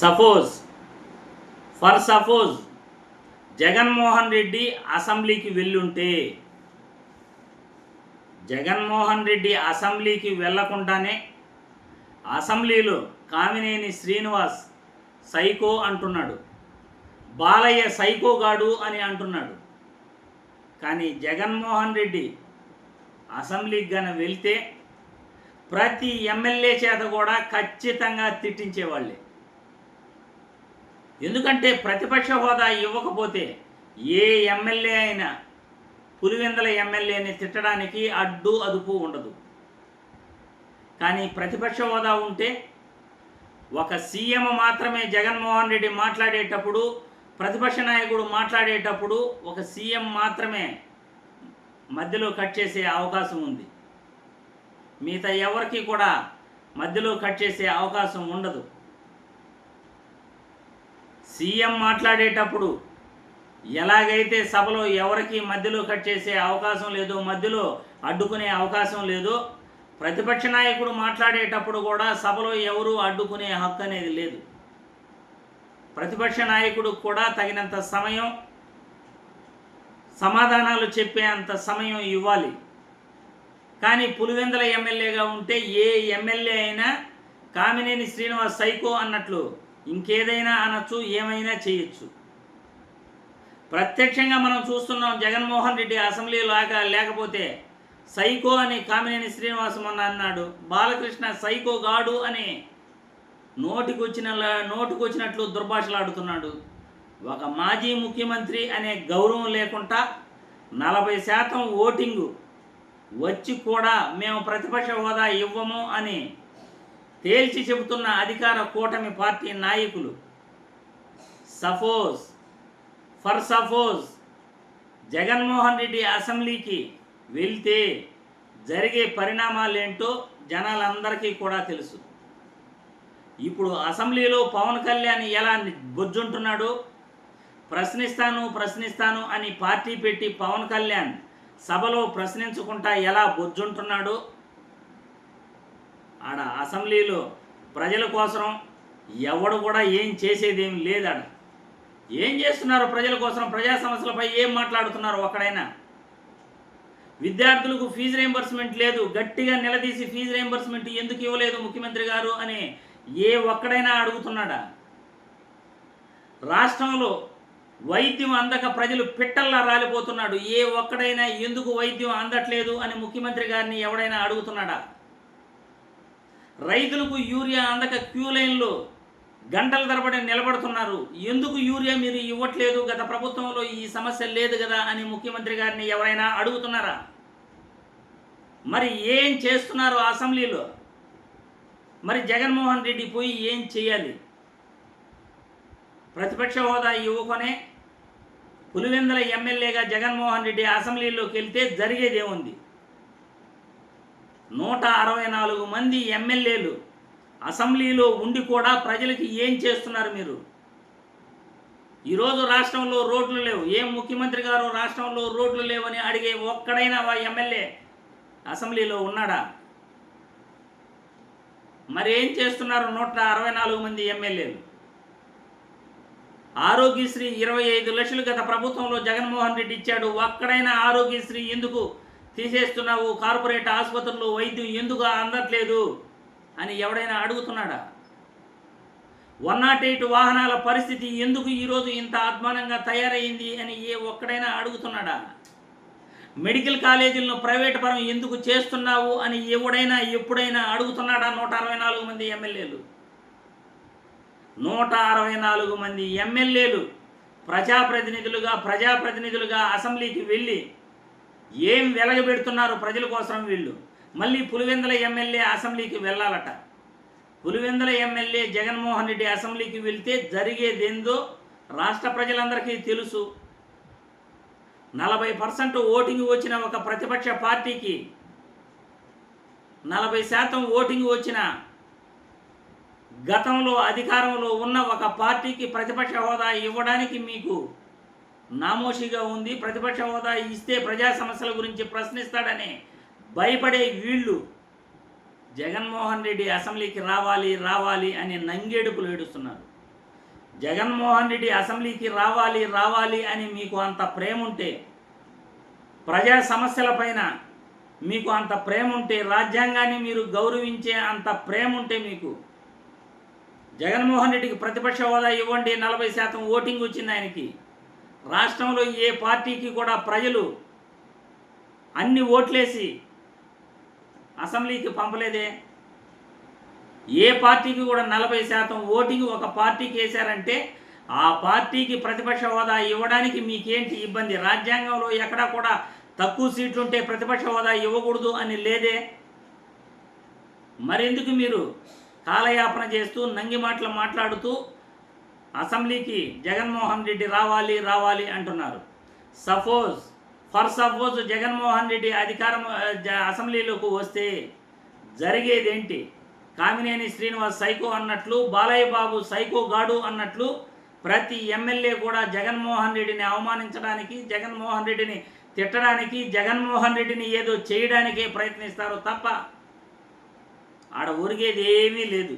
Suppose for suppose Jaganmohan Reddy అసెంబ్లీకి వెళ్ళుంటే జగన్మోహన్ రెడ్డి అసెంబ్లీకి వెళ్ళకుండానే అసెంబ్లీలో కామినేని శ్రీనివాస్ సైకో అంటున్నాడు. బాలయ్య సైకోగాడు అని అంటున్నాడు. కానీ జగన్మోహన్ రెడ్డి అసెంబ్లీకి గన వెళ్తే ప్రతి ఎమ్మెల్యే చేత కూడా ఖచ్చితంగా తిట్టించేవాళ్ళే. ఎందుకంటే ప్రతిపక్ష హోదా ఇవ్వకపోతే ఏ ఎమ్మెల్యే అయినా పులివెందల ఎమ్మెల్యేని తిట్టడానికి అడ్డు అదుపు ఉండదు. కానీ ప్రతిపక్ష హోదా ఉంటే ఒక సీఎం మాత్రమే జగన్మోహన్ రెడ్డి మాట్లాడేటప్పుడు ప్రతిపక్ష నాయకుడు మాట్లాడేటప్పుడు ఒక సీఎం మాత్రమే మధ్యలో కట్ చేసే అవకాశం ఉంది. మిగతా ఎవరికి కూడా మధ్యలో కట్ చేసే అవకాశం ఉండదు. సీఎం మాట్లాడేటప్పుడు ఎలాగైతే సభలో ఎవరికి మధ్యలో కట్ చేసే అవకాశం లేదో మధ్యలో అడ్డుకునే అవకాశం లేదో ప్రతిపక్ష నాయకుడు మాట్లాడేటప్పుడు కూడా సభలో ఎవరు అడ్డుకునే హక్కు అనేది లేదు. ప్రతిపక్ష నాయకుడు కూడా తగినంత సమయం సమాధానాలు చెప్పే అంత సమయం ఇవ్వాలి. కానీ పులివెందల ఎమ్మెల్యేగా ఉంటే ఏ ఎమ్మెల్యే అయినా కామినేని శ్రీనివాస్ సైకో అన్నట్లు ఇంకేదైనా అనొచ్చు ఏమైనా చేయొచ్చు. ప్రత్యక్షంగా మనం చూస్తున్నాం జగన్మోహన్ రెడ్డి అసెంబ్లీ లాగా లేకపోతే సైకో అని కామినేని శ్రీనివాసం అన్న అన్నాడు బాలకృష్ణ సైకో గాడు అని నోటికొచ్చిన నోటికొచ్చినట్లు దుర్భాషలాడుతున్నాడు. ఒక మాజీ ముఖ్యమంత్రి అనే గౌరవం లేకుండా నలభై శాతం ఓటింగు వచ్చి కూడా మేము ప్రతిపక్ష హోదా ఇవ్వము అని తేల్చి చెబుతున్న అధికార కూటమి పార్టీ నాయకులు suppose for suppose Jaganmohan Reddy అసెంబ్లీకి వెళ్తే జరిగే పరిణామాలేంటో జనాలందరికీ కూడా తెలుసు. ఇప్పుడు అసెంబ్లీలో పవన్ కళ్యాణ్ ఎలా బొజ్జుంటున్నాడో ప్రశ్నిస్తాను ప్రశ్నిస్తాను అని పార్టీ పెట్టి పవన్ కళ్యాణ్ సభలో ప్రశ్నించుకుంటా ఎలా బొజ్జుంటున్నాడో ఆడ అసెంబ్లీలో ప్రజల కోసం ఎవడు కూడా ఏం చేసేదేం లేదాడ ఏం చేస్తున్నారు ప్రజల కోసం ప్రజా సమస్యలపై ఏం మాట్లాడుతున్నారు ఒక్కడైనా? విద్యార్థులకు ఫీజు రీంబర్స్మెంట్ లేదు. గట్టిగా నిలదీసి ఫీజు రీంబర్స్మెంట్ ఎందుకు ఇవ్వలేదు ముఖ్యమంత్రి గారు అని ఏ ఒక్కడైనా అడుగుతున్నాడా? రాష్ట్రంలో వైద్యం అందక ప్రజలు పిట్టల్లా రాలిపోతున్నాడు. ఏ ఒక్కడైనా ఎందుకు వైద్యం అందట్లేదు అని ముఖ్యమంత్రి గారిని ఎవడైనా అడుగుతున్నాడా? రైతులకు యూరియా అందక క్యూ లైన్లో గంటల తరబడి నిలబడుతున్నారు. ఎందుకు యూరియా మీరు ఇవ్వట్లేదు? గత ప్రభుత్వంలో ఈ సమస్య లేదు కదా అని ముఖ్యమంత్రి గారిని ఎవరైనా అడుగుతున్నారా? మరి ఏం చేస్తున్నారు అసెంబ్లీలో? మరి జగన్మోహన్ రెడ్డి పోయి ఏం చేయాలి? ప్రతిపక్ష హోదా ఇవ్వకొనే పులివెందల ఎమ్మెల్యేగా జగన్మోహన్ రెడ్డి అసెంబ్లీలోకి వెళ్తే జరిగేదేముంది? నూట అరవై నాలుగు మంది ఎమ్మెల్యేలు అసెంబ్లీలో ఉండి కూడా ప్రజలకి ఏం చేస్తున్నారు మీరు? ఈరోజు రాష్ట్రంలో రోడ్లు లేవు. ఏం ముఖ్యమంత్రి గారు రాష్ట్రంలో రోడ్లు లేవని అడిగే ఒక్కడైనా వా ఎమ్మెల్యే అసెంబ్లీలో ఉన్నాడా? మరి ఏం చేస్తున్నారు నూట అరవై నాలుగు మంది ఎమ్మెల్యేలు? ఆరోగ్యశ్రీ ఇరవై ఐదు లక్షలు గత ప్రభుత్వంలో జగన్మోహన్ రెడ్డి ఇచ్చాడు. ఒక్కడైనా ఆరోగ్యశ్రీ ఎందుకు తీసేస్తున్నావు కార్పొరేట్ ఆసుపత్రుల్లో వైద్యం ఎందుకు అందట్లేదు అని ఎవడైనా అడుగుతున్నాడా? వన్ నాట్ ఎయిట్ వాహనాల పరిస్థితి ఎందుకు ఈరోజు ఇంత అధ్వానంగా తయారైంది అని ఏ ఒక్కడైనా అడుగుతున్నాడా? మెడికల్ కాలేజీలను ప్రైవేట్ పరం ఎందుకు చేస్తున్నావు అని ఎవడైనా ఎప్పుడైనా అడుగుతున్నాడా? నూట అరవై నాలుగు మంది ఎమ్మెల్యేలు. నూట అరవై నాలుగు మంది ఎమ్మెల్యేలు ప్రజాప్రతినిధులుగా ప్రజాప్రతినిధులుగా అసెంబ్లీకి వెళ్ళి ఏం వెలగబెడుతున్నారు ప్రజల కోసం వీళ్ళు? మళ్ళీ పులివెందుల ఎమ్మెల్యే అసెంబ్లీకి వెళ్ళాలట. పులివెందుల ఎమ్మెల్యే జగన్మోహన్ రెడ్డి అసెంబ్లీకి వెళ్తే జరిగేదేందో రాష్ట్ర ప్రజలందరికీ తెలుసు. నలభై పర్సెంట్ ఓటింగ్ వచ్చిన ఒక ప్రతిపక్ష పార్టీకి నలభై శాతం ఓటింగ్ వచ్చిన గతంలో అధికారంలో ఉన్న ఒక పార్టీకి ప్రతిపక్ష హోదా ఇవ్వడానికి మీకు నామోషిగా ఉంది ప్రతిపక్ష హోదా ఇస్తే ప్రజా సమస్యల గురించి ప్రశ్నిస్తాడని భయపడే వీళ్ళు జగన్మోహన్ రెడ్డి అసెంబ్లీకి రావాలి రావాలి అని నంగేడుపులు ఏడుస్తున్నారు. జగన్మోహన్ రెడ్డి అసెంబ్లీకి రావాలి రావాలి అని మీకు అంత ప్రేమ ఉంటే ప్రజా సమస్యలపైన మీకు అంత ప్రేమ ఉంటే రాజ్యాంగాన్ని మీరు గౌరవించే అంత ప్రేమ ఉంటే మీకు జగన్మోహన్ రెడ్డికి ప్రతిపక్ష హోదా ఇవ్వండి నలభై శాతం ఓటింగ్ వచ్చింది ఆయనకి. రాష్ట్రంలో ఏ పార్టీకి కూడా ప్రజలు అన్ని ఓట్లేసి అసెంబ్లీకి పంపలేదే. ఏ పార్టీకి కూడా నలభై శాతం ఓటింగ్ ఒక పార్టీకి వేశారంటే ఆ పార్టీకి ప్రతిపక్ష హోదా ఇవ్వడానికి మీకేంటి ఇబ్బంది? రాజ్యాంగంలో ఎక్కడా కూడా తక్కువ సీట్లు ఉంటే ప్రతిపక్ష హోదా ఇవ్వకూడదు అని లేదే. మరెందుకు మీరు కాలయాపన చేస్తూ నంగి మాటలు మాట్లాడుతూ అసెంబ్లీకి జగన్మోహన్ రెడ్డి రావాలి రావాలి అంటున్నారు. Suppose for suppose Jaganmohan Reddy అధికారం జ- అసెంబ్లీలోకి వస్తే జరిగేదేంటి? కామినేని శ్రీనివాస్ సైకో అన్నట్లు బాలయ్య బాబు సైకో గాడు అన్నట్లు ప్రతి ఎమ్మెల్యే కూడా జగన్మోహన్ రెడ్డిని అవమానించడానికి జగన్మోహన్ రెడ్డిని తిట్టడానికి జగన్మోహన్ రెడ్డిని ఏదో చేయడానికే ప్రయత్నిస్తారు తప్ప ఆడ ఒరిగేది ఏమీ లేదు.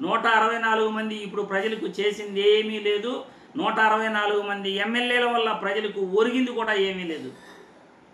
నూట అరవై నాలుగు మంది ఇప్పుడు ప్రజలకు చేసింది ఏమీ లేదు. నూట అరవై నాలుగు మంది ఎమ్మెల్యేల వల్ల ప్రజలకు ఒరిగింది కూడా ఏమీ లేదు.